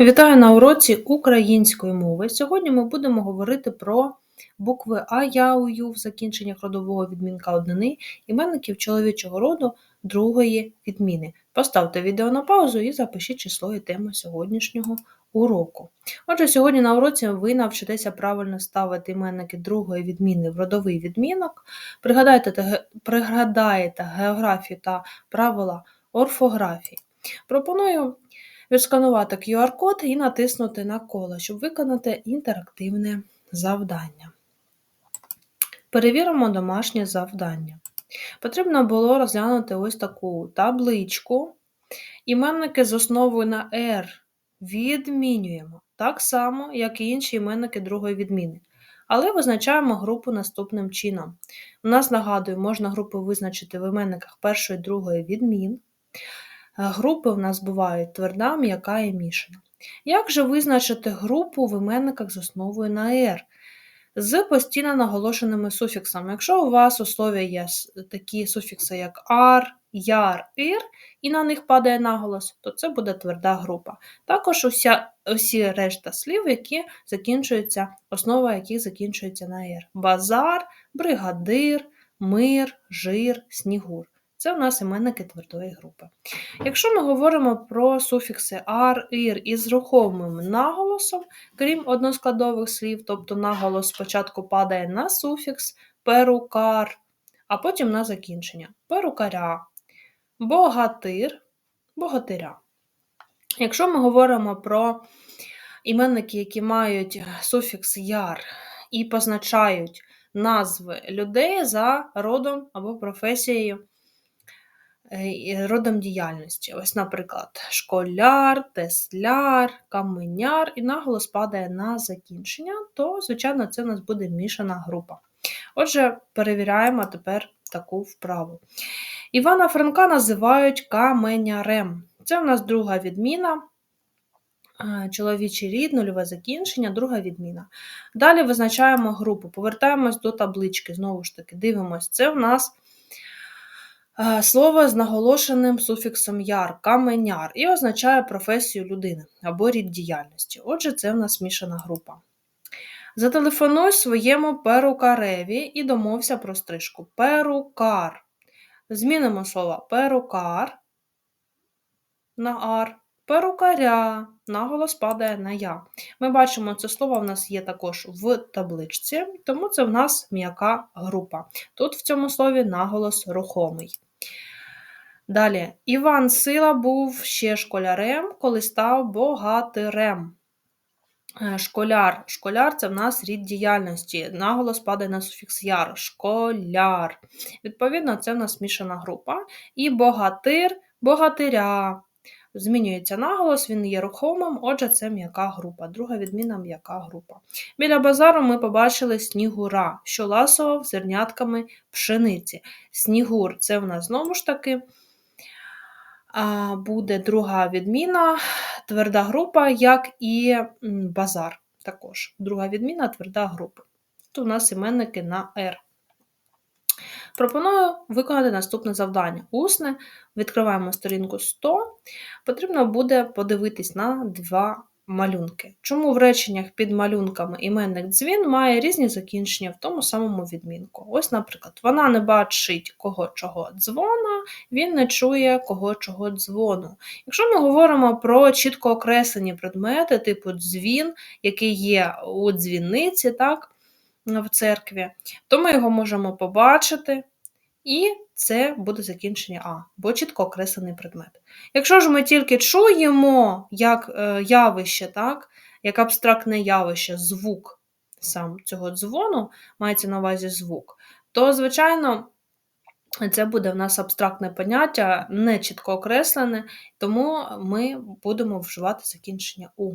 Вітаю на уроці української мови. Сьогодні ми будемо говорити про букви А, Я, У, в закінченнях родового відмінка однини, іменників чоловічого роду другої відміни. Поставте відео на паузу і запишіть число і тему сьогоднішнього уроку. Отже, сьогодні на уроці ви навчитеся правильно ставити іменники другої відміни в родовий відмінок, ге- пригадаєте географію та правила орфографії. Пропоную відсканувати QR-код і натиснути на коло, щоб виконати інтерактивне завдання. Перевіримо домашнє завдання. Потрібно було розглянути ось таку табличку. Іменники з основою на R відмінюємо так само, як і інші іменники другої відміни. Але визначаємо групу наступним чином. У нас, нагадую, можна групи визначити в іменниках першої другої відмін. Е, Групи в нас бувають тверда, м'яка і мішана. Як же визначити групу в іменниках з основою на R? З постійно наголошеними суфіксами. Якщо у вас у слові є такі суфікси, як ар, яр, ір, і на них падає наголос, то це буде тверда група. Також уся, усі решта слів, які закінчуються, основа яких закінчується на R. Базар, бригадир, мир, жир, снігур. Це у нас іменники твердої групи. Якщо ми говоримо про суфікси ар, ір із рухомим наголосом, крім односкладових слів, тобто наголос спочатку падає на суфікс перукар, а потім на закінчення перукаря, богатир, богатиря. Якщо ми говоримо про іменники, які мають суфікс яр і позначають назви людей за родом або професією, родом діяльності. Ось, наприклад, школяр, тесляр, каменяр, і наголос падає на закінчення, то, звичайно, це у нас буде мішана група. Отже, перевіряємо тепер таку вправу. Івана Франка називають каменярем. Це у нас друга відміна. е, Чоловічий рід, нульове закінчення, друга відміна. Далі визначаємо групу, повертаємось до таблички, знову ж таки, дивимось. Це у нас е, слово з наголошеним суфіксом яр, каменяр, і означає професію людини або рід діяльності. Отже, це в нас мішана група. Зателефонуй своєму перукареві і домовся про стрижку. Перукар. Змінимо слово перукар на ар, перукаря, наголос падає на я. Ми бачимо, це слово в нас є також в табличці, тому це в нас м'яка група. Тут в цьому слові наголос рухомий. Далі, Іван Сила був ще школярем, коли став богатирем. Е, Школяр. Школяр це в нас рід діяльності. Наголос падає на суфікс яр. Школяр. Відповідно, це в нас мішана група. І богатир, богатиря. Змінюється наголос, він є рухомим, отже, це м'яка група. Друга відміна м'яка група. Біля базару ми побачили снігура, що ласував зернятками пшениці. Снігур це в нас знову ж таки буде друга відміна, тверда група, як і базар. Також друга відміна тверда група. Тут у нас іменники на R. Пропоную виконати наступне завдання. Усне. Відкриваємо сторінку 100. Потрібно буде подивитись на два малюнки. Чому в реченнях під малюнками іменник дзвін має різні закінчення в тому самому відмінку. Ось, наприклад, вона не бачить кого чого дзвона, він не чує кого чого дзвону. Якщо ми говоримо про чітко окреслені предмети, типу дзвін, який є у дзвіниці, так, в церкві, то ми його можемо побачити, і це буде закінчення А, бо чітко окреслений предмет. Якщо ж ми тільки чуємо як е, явище, так, як абстрактне явище, звук сам цього дзвону, мається на увазі звук, то, звичайно, це буде в нас абстрактне поняття, не чітко окреслене, тому ми будемо вживати закінчення У.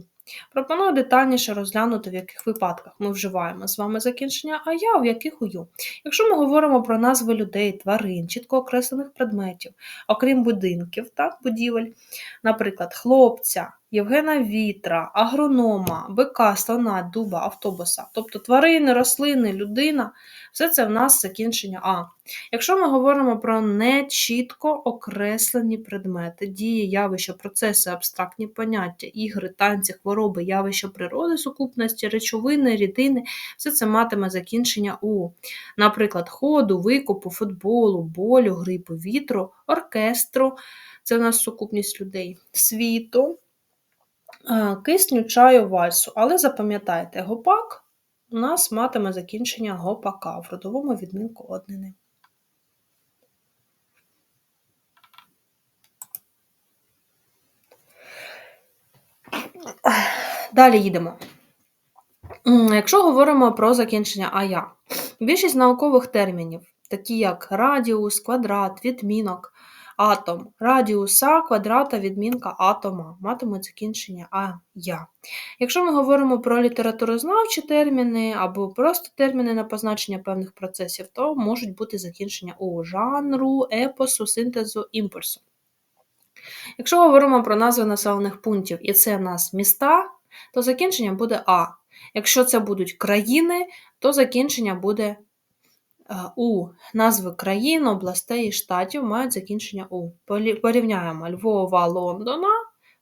Пропоную детальніше розглянути, в яких випадках ми вживаємо з вами закінчення а я, в яких ую. Якщо ми говоримо про назви людей, тварин, чітко окреслених предметів, окрім будинків, так, будівель, наприклад, хлопця, Євгена Вітра, агронома, бика, слона, дуба, автобуса, тобто тварини, рослини, людина, все це в нас закінчення А. Якщо ми говоримо про нечітко окреслені предмети, дії, явища, процеси, абстрактні поняття, ігри, танці, хвороби, явища природи, сукупності, речовини, рідини, все це матиме закінчення У. Наприклад, ходу, викупу, футболу, болю, грипу, вітру, оркестру, це в нас сукупність людей, світу, кисню, чаю, вальсу. Але запам'ятайте, гопак у нас матиме закінчення гопака в родовому відмінку однини. Далі їдемо. Якщо говоримо про закінчення ая, більшість наукових термінів, такі як радіус, квадрат, відмінок, атом, радіуса, квадрата, відмінка атома, матимуть закінчення ая. Якщо ми говоримо про літературознавчі терміни або просто терміни на позначення певних процесів, то можуть бути закінчення у жанру, епосу, синтезу, імпульсу. Якщо говоримо про назви населених пунктів, і це в нас міста, то закінчення буде А. Якщо це будуть країни, то закінчення буде У. Назви країн, областей і штатів мають закінчення У. Порівняємо Львова, Лондона,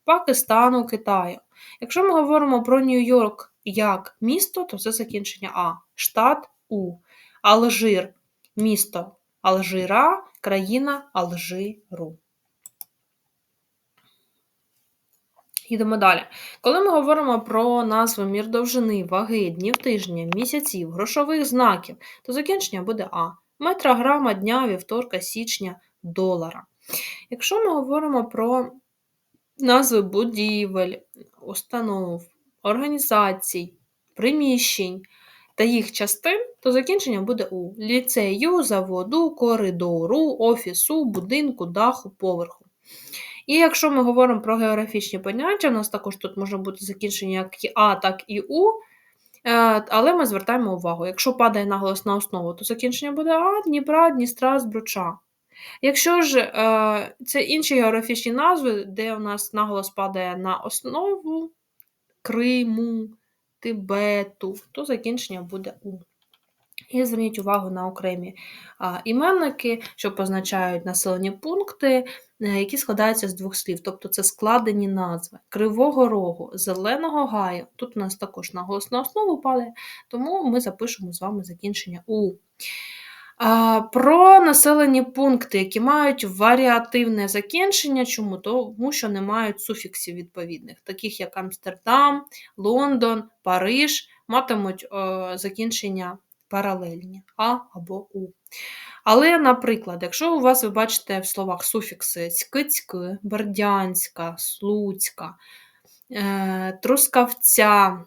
Пакистану, Китаю. Якщо ми говоримо про Нью-Йорк як місто, то це закінчення А. Штат У. Алжир місто Алжира, країна Алжиру. Їдемо далі. Коли ми говоримо про назви мір довжини, ваги, днів тижня, місяців, грошових знаків, то закінчення буде А. Метра, грама, дня, вівторка, січня, долара. Якщо ми говоримо про назви будівель, установ, організацій, приміщень та їх частин, то закінчення буде У. Ліцею, заводу, коридору, офісу, будинку, даху, поверху. І якщо ми говоримо про географічні поняття, у нас також тут може бути закінчення як і А, так і У. Е, але ми звертаємо увагу, якщо падає наголос на основу, то закінчення буде А, Дніпра, Дністра, Збруча. Якщо ж е, це інші географічні назви, де у нас наголос падає на основу Криму, Тибету, то закінчення буде У. І зверніть увагу на окремі іменники, що позначають населені пункти, які складаються з двох слів, тобто це складені назви Кривого Рогу, Зеленого Гаю. Тут у нас також на основу падає, тому ми запишемо з вами закінчення У. Про населені пункти, які мають варіативне закінчення. Чому? Тому що не мають суфіксів відповідних, таких як Амстердам, Лондон, Париж, матимуть закінчення паралельні А або У. Але, наприклад, якщо у вас ви бачите в словах суфікси цькицьки, бердянська, слуцька, е, трускавця,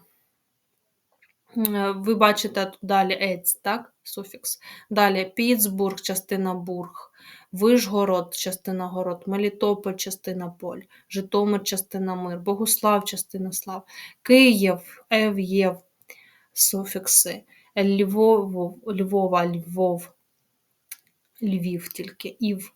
е, ви бачите тут далі ець, так, суфікс. Далі Піцбург, частина Бург, Вишгород, частина Город, Мелітополь, частина Поль, Житомир, частина Мир, Богуслав, частина Слав, Київ, Ев'єв, суфікси. Львов, Львова, Львов, Львів тільки Ів.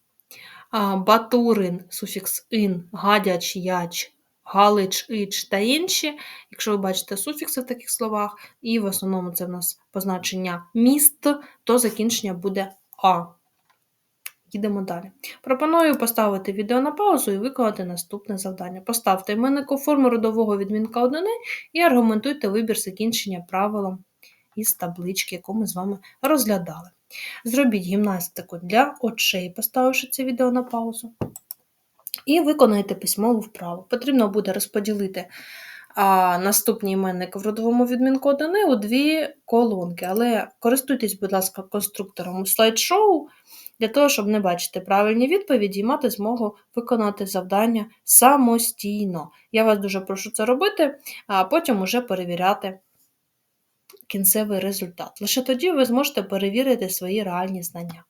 Батурин, суфікс ин, гадяч, яч, галич, ич та інші. Якщо ви бачите суфікси в таких словах, і в основному це в нас позначення міст, то закінчення буде А. Їдемо далі. Пропоную поставити відео на паузу і виконати наступне завдання. Поставте іменнику форму родового відмінка однини і аргументуйте вибір закінчення правилом із таблички, яку ми з вами розглядали. Зробіть гімнастику для очей, поставивши це відео на паузу. І виконайте письмову вправу. Потрібно буде розподілити а, наступні іменники в родовому відмінку одини у дві колонки. Але користуйтесь, будь ласка, конструктором у слайд-шоу, для того, щоб не бачити правильні відповіді і мати змогу виконати завдання самостійно. Я вас дуже прошу це робити, а потім уже перевіряти кінцевий результат. Лише тоді ви зможете перевірити свої реальні знання.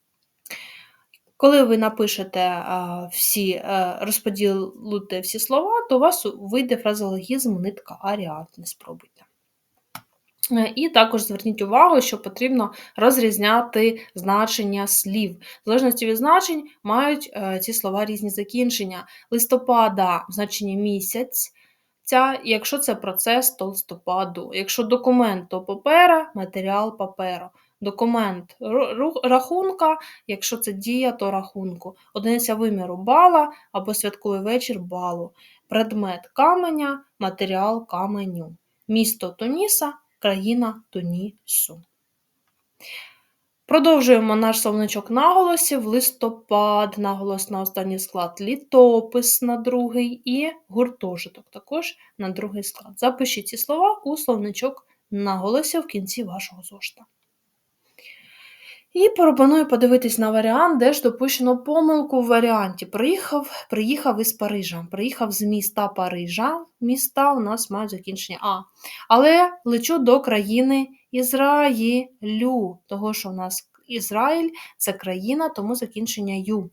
Коли ви напишете а, всі, е, розподілите всі слова, то у вас вийде фразеологізм нитка аріатне. Спробуйте. Е, І також зверніть увагу, що потрібно розрізняти значення слів. В залежності від значень мають е, ці слова різні закінчення. Листопада в значенні місяць. Ця, якщо це процес, то листопаду. Якщо документ, то папера, матеріал паперу. Документ рахунка, якщо це дія, то рахунку. Одиниця виміру бала або святковий вечір балу. Предмет каменя, матеріал каменю. Місто Туніса, країна Тунісу. Продовжуємо наш словничок наголосів. Листопад, наголос на останній склад, літопис на другий і гуртожиток також на другий склад. Запишіть ці слова у словничок наголосів в кінці вашого зошита. І пропоную подивитись на варіант, де ж допущено помилку в варіанті. Приїхав, приїхав із Парижа. Приїхав з міста Парижа. Міста у нас мають закінчення А. Але лечу до країни Ізраїлю, того що у нас Ізраїль це країна, тому закінчення Ю.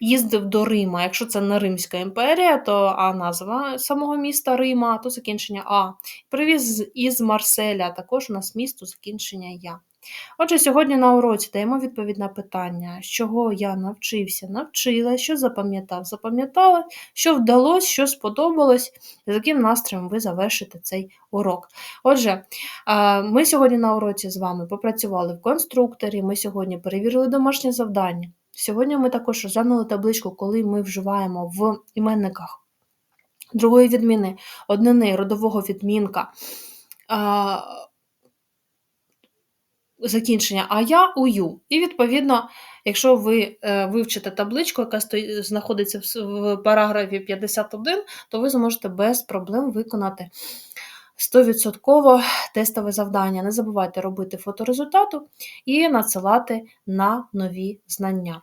Їздив до Рима. Якщо це не Римська імперія, то А назва самого міста Рима, то закінчення А. Привіз із Марселя, також у нас місто закінчення Я. Отже, сьогодні на уроці даємо відповідь на питання, з чого я навчився, навчила, що запам'ятав, запам'ятала, що вдалося, що сподобалось, з яким настроєм ви завершите цей урок. Отже, ми сьогодні на уроці з вами попрацювали в конструкторі, ми сьогодні перевірили домашнє завдання. Сьогодні ми також розглянули табличку, коли ми вживаємо в іменниках другої відміни однини родового відмінка. Закінчення а я у ю. І, відповідно, якщо ви е, вивчите табличку, яка знаходиться в, параграфі 51, то ви зможете без проблем виконати 100% тестове завдання. Не забувайте робити фото результату і надсилати на нові знання.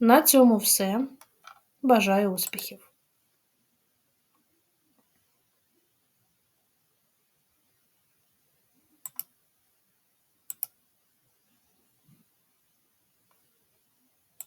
На цьому все. Бажаю успіхів!